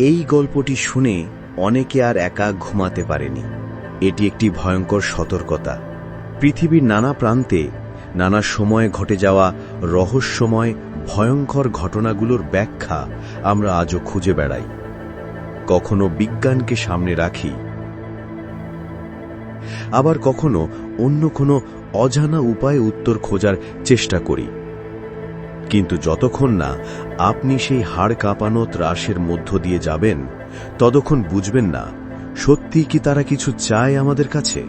এই গল্পটি শুনে অনেকে আর একা ঘুমাতে পারেনি। এটি একটি ভয়ঙ্কর সতর্কতা। পৃথিবীর নানা প্রান্তে নানা সময়ে ঘটে যাওয়া রহস্যময়, ভয়ঙ্কর ঘটনাগুলোর ব্যাখ্যা আমরা আজও খুঁজে বেড়াই। কখনো বিজ্ঞানকে সামনে রাখি, আবার কখনো অন্য কোনো অজানা উপায়ে উত্তর খোঁজার চেষ্টা করি। কিন্তু যতক্ষণ না আপনি সেই হাড় কাঁপানো ত্রাসের মধ্য দিয়ে যাবেন, ততক্ষণ বুঝবেন না সত্যি কি তারা কিছু চায় আমাদের কাছে?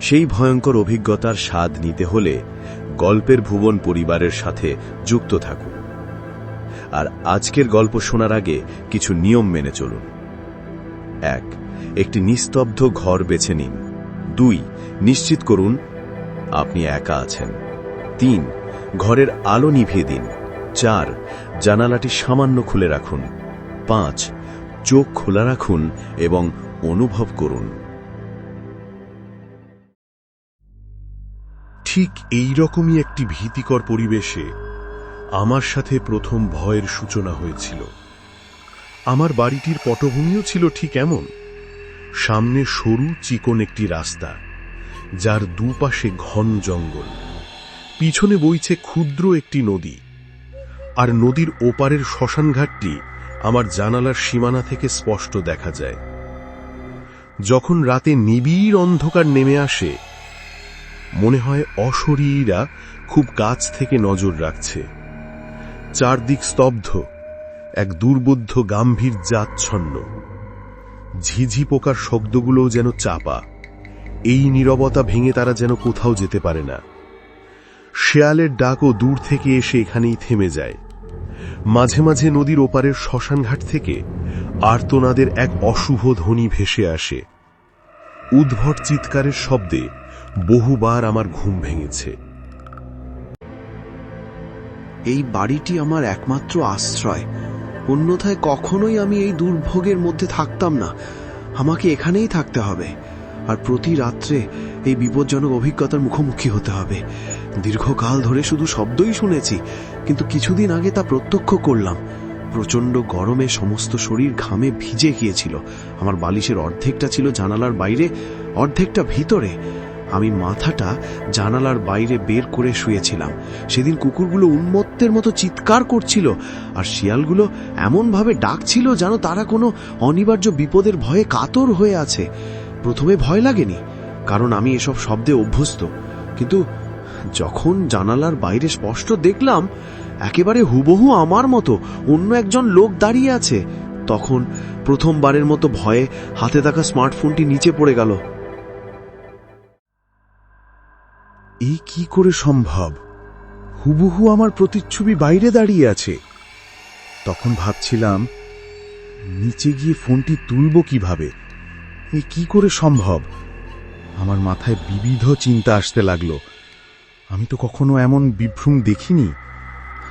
সেই ভয়ঙ্কর অভিজ্ঞতার স্বাদ নিতে হলে গল্পের ভুবন পরিবারের সাথে যুক্ত থাকুন। আর আজকের গল্প শোনার আগে কিছু নিয়ম মেনে চলুন। এক, একটি নিস্তব্ধ ঘর বেছে নিন। দুই, নিশ্চিত করুন আপনি একা আছেন। তিন ঘরের আলো নিভিয়ে দিন। চার, জানালাটি সামান্য খুলে রাখুন। পাঁচ, চোখ খোলা রাখুন এবং অনুভব করুন। ঠিক এই রকমই একটি ভীতিকর পরিবেশে আমার সাথে প্রথম ভয়ের সূচনা হয়েছিল। আমার বাড়িটির পটভূমিও ছিল ঠিক এমন। সামনে সরু, চিকন একটি রাস্তা, যার দুপাশে ঘন জঙ্গল। পিছনে বইছে ক্ষুদ্র একটি নদী। আর নদীর ওপারের শ্মশানঘাটটি আমার জানালার সীমানা থেকে স্পষ্ট দেখা যায়। যখন রাতে নিবিড় অন্ধকার নেমে আসে, মনে হয় অশরীরীরা খুব কাছ থেকে নজর রাখছে। চারদিক স্তব্ধ, এক দুর্বোধ্য গাম্ভীর জাচ্ছন্ন ঝিঝি পোকার শব্দগুলোও যেন চাপা। এই নীরবতা ভেঙে তারা যেন কোথাও যেতে পারে না। শেয়ালের ডাকও দূর থেকে এসে এখানেই থেমে যায়। মাঝে মাঝে নদীর ওপারের শ্মশানঘাট থেকে আর্তনাদের এক অশুভ ধ্বনি ভেসে আসে। উদ্ভট চিৎকারের শব্দে বহুবার আমার ঘুম ভেঙেছে। এই বাড়িটি আমার একমাত্র আশ্রয়। অন্যথায় কখনোই আমি এই দুর্ভোগের মধ্যে থাকতাম না। আমাকে এখানেই থাকতে হবে। আর প্রতি রাত্রে এই বিপজ্জনক অভিজ্ঞতার মুখোমুখি হতে হবে। দীর্ঘকাল ধরে শুধু শব্দই শুনেছি, কিন্তু কিছুদিন আগে তা প্রত্যক্ষ করলাম। প্রচণ্ড গরমে সমস্ত শরীর ঘামে ভিজে গিয়েছিল। আমার বালিশের অর্ধেকটা ছিল জানালার বাইরে, অর্ধেকটা ভিতরে। আমি মাথাটা জানালার বাইরে বের করে শুয়েছিলাম। সেদিন কুকুরগুলো উন্মত্তের মতো চিৎকার করছিল, আর শিয়ালগুলো এমনভাবে ডাকছিল যেন তারা কোনো অনিবার্য বিপদের ভয়ে কাতর হয়ে আছে। প্রথমে ভয় লাগেনি, কারণ আমি এসব শব্দে অভ্যস্ত। কিন্তু যখন জানালার বাইরে স্পষ্ট দেখলাম, একেবারে হুবহু আমার মতো অন্য একজন লোক দাঁড়িয়ে আছে, তখন প্রথমবারের মতো ভয়ে হাতে থাকা স্মার্টফোনটি নিচে পড়ে গেল। এই কি করে সম্ভব? হুবহু আমার প্রতিচ্ছবি বাইরে দাঁড়িয়ে আছে। তখন ভাবছিলাম, নিচে গিয়ে ফোনটি তুলব কীভাবে? এই কি করে সম্ভব? আমার মাথায় বিবিধ চিন্তা আসতে লাগল। আমি তো কখনো এমন বিভ্রম দেখিনি।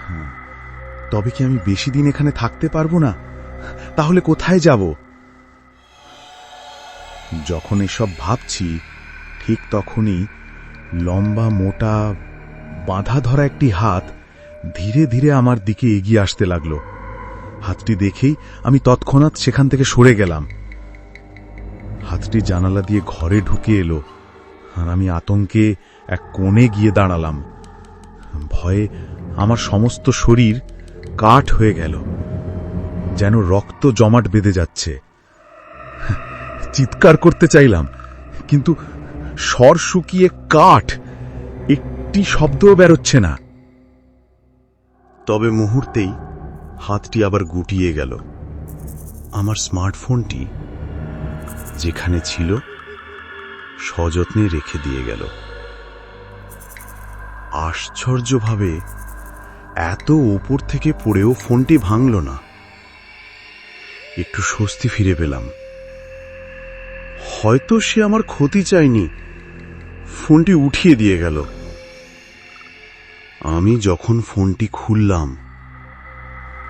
হ্যাঁ, তবে কি আমি বেশি দিন এখানে থাকতে পারব না? তাহলে কোথায় যাব? যখন এসব ভাবছি ঠিক তখনই লম্বা মোটা বাঁধা ধরা একটি হাত ধীরে ধীরে আমার দিকে এগিয়ে আসতে লাগল। হাতটি দেখেই আমি তৎক্ষণাৎ সেখান থেকে সরে গেলাম। হাতটি জানালা দিয়ে ঘরে ঢুকে এলো, আর আমি আতঙ্কে এক কোণে গিয়ে দাঁড়ালাম। ভয়ে আমার সমস্ত শরীর কাঠ হয়ে গেল, যেন রক্ত জমাট বেঁধে যাচ্ছে। চিৎকার করতে চাইলাম, কিন্তু স্বর শুকিয়ে কাঠ, একটি শব্দও বেরোচ্ছে না। তবে মুহূর্তেই হাতটি আবার গুটিয়ে গেল। আমার স্মার্টফোনটি যেখানে ছিল, সযত্নে রেখে দিয়ে গেল। আশ্চর্যভাবে, এত ওপর থেকে পড়েও ফোনটি ভাঙল না। একটু স্বস্তি ফিরে পেলাম। হয়তো সে আমার ক্ষতি চায়নি। ফোনটি উঠিয়ে দিয়ে গেল। আমি যখন ফোনটি খুললাম,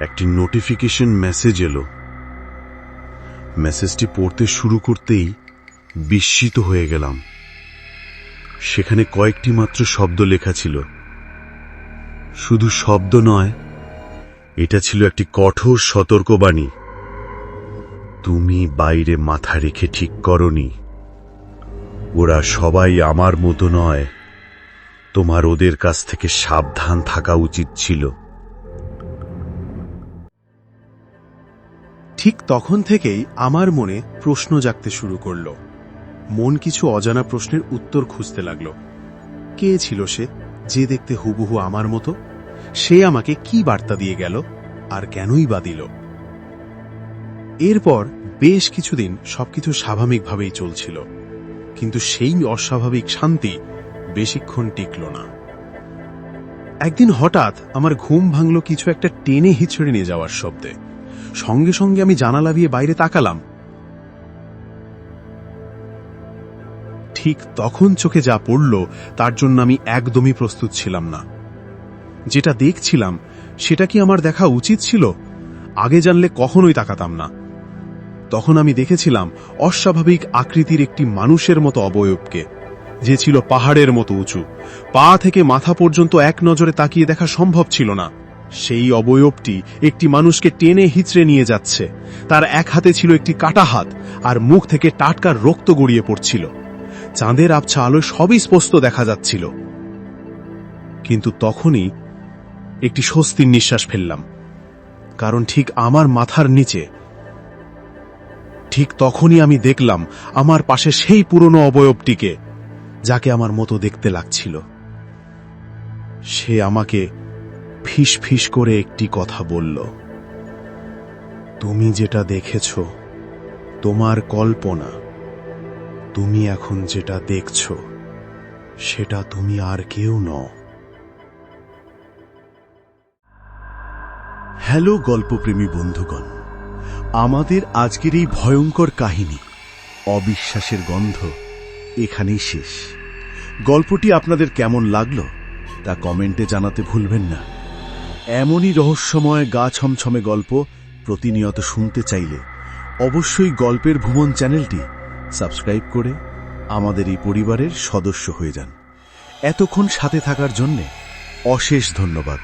একটি নোটিফিকেশন মেসেজ এলো। মেসেজটি পড়তে শুরু করতেই বিস্মিত হয়ে গেলাম। সেখানে কয়েকটি মাত্র শব্দ লেখা ছিল। শুধু শব্দ নয়, এটা ছিল একটি কঠোর সতর্কবাণী। তুমি বাইরে মাথা রেখে ঠিক করনি। ওরা সবাই আমার মতো নয়। তোমার ওদের কাছ থেকে সাবধান থাকা উচিত ছিল। ঠিক তখন থেকেই আমার মনে প্রশ্ন জাগতে শুরু করল। মন কিছু অজানা প্রশ্নের উত্তর খুঁজতে লাগল। কে ছিল সে যে দেখতে হুবহু আমার মতো? সে আমাকে কি বার্তা দিয়ে গেল আর কেনই বা দিল? এরপর বেশ কিছুদিন সবকিছু স্বাভাবিকভাবেই চলছিল। কিন্তু সেই অস্বাভাবিক শান্তি বেশিক্ষণ টিকল না। একদিন হঠাৎ আমার ঘুম ভাঙল কিছু একটা টেনে হিচড়ে নিয়ে যাওয়ার শব্দে। সঙ্গে সঙ্গে আমি জানালা দিয়ে বাইরে তাকালাম। ঠিক তখন চোখে যা পড়ল, তার জন্য আমি একদমই প্রস্তুত ছিলাম না। যেটা দেখছিলাম, সেটা কি আমার দেখা উচিত ছিল? আগে জানলে কখনোই তাকাতাম না। তখন আমি দেখেছিলাম, অস্বাভাবিক আকৃতির একটি মানুষের মতো অবয়বকে, যে ছিল পাহাড়ের মতো উঁচু। পা থেকে মাথা পর্যন্ত এক নজরে তাকিয়ে দেখা সম্ভব ছিল না। সেই অবয়বটি একটি মানুষকে টেনে হিচড়ে নিয়ে যাচ্ছে। তার এক হাতে ছিল একটি কাটা হাত, আর মুখ থেকে টাটকার রক্ত গড়িয়ে পড়ছিল। চাঁদের আবছা আলোয় সবই স্পষ্ট দেখা যাচ্ছিল। কিন্তু তখনই একটি স্বস্তির নিঃশ্বাস ফেললাম, কারণ ঠিক আমার মাথার নিচে, ঠিক তখনই আমি দেখলাম আমার পাশে সেই পুরনো অবয়বটিকে, যাকে আমার মতো দেখতে লাগছিল। সে আমাকে ফিস করে একটি কথা বলল, তুমি যেটা দেখেছ, তোমার কল্পনা। তুমি এখন যেটা দেখছ, সেটা তুমি আর কেউ নও। হ্যালো গল্পপ্রেমী বন্ধুগণ, আমাদের আজকের এই ভয়ঙ্কর কাহিনী, অবিশ্বাসের গন্ধ, এখানেই শেষ। গল্পটি আপনাদের কেমন লাগল, তা কমেন্টে জানাতে ভুলবেন না। এমনই রহস্যময় গা ছমছমে গল্প প্রতিনিয়ত শুনতে চাইলে অবশ্যই গল্পের ভ্রমণ চ্যানেলটি সাবস্ক্রাইব করে আমাদের এই পরিবারের সদস্য হয়ে যান। এতক্ষণ সাথে থাকার জন্যে অশেষ ধন্যবাদ।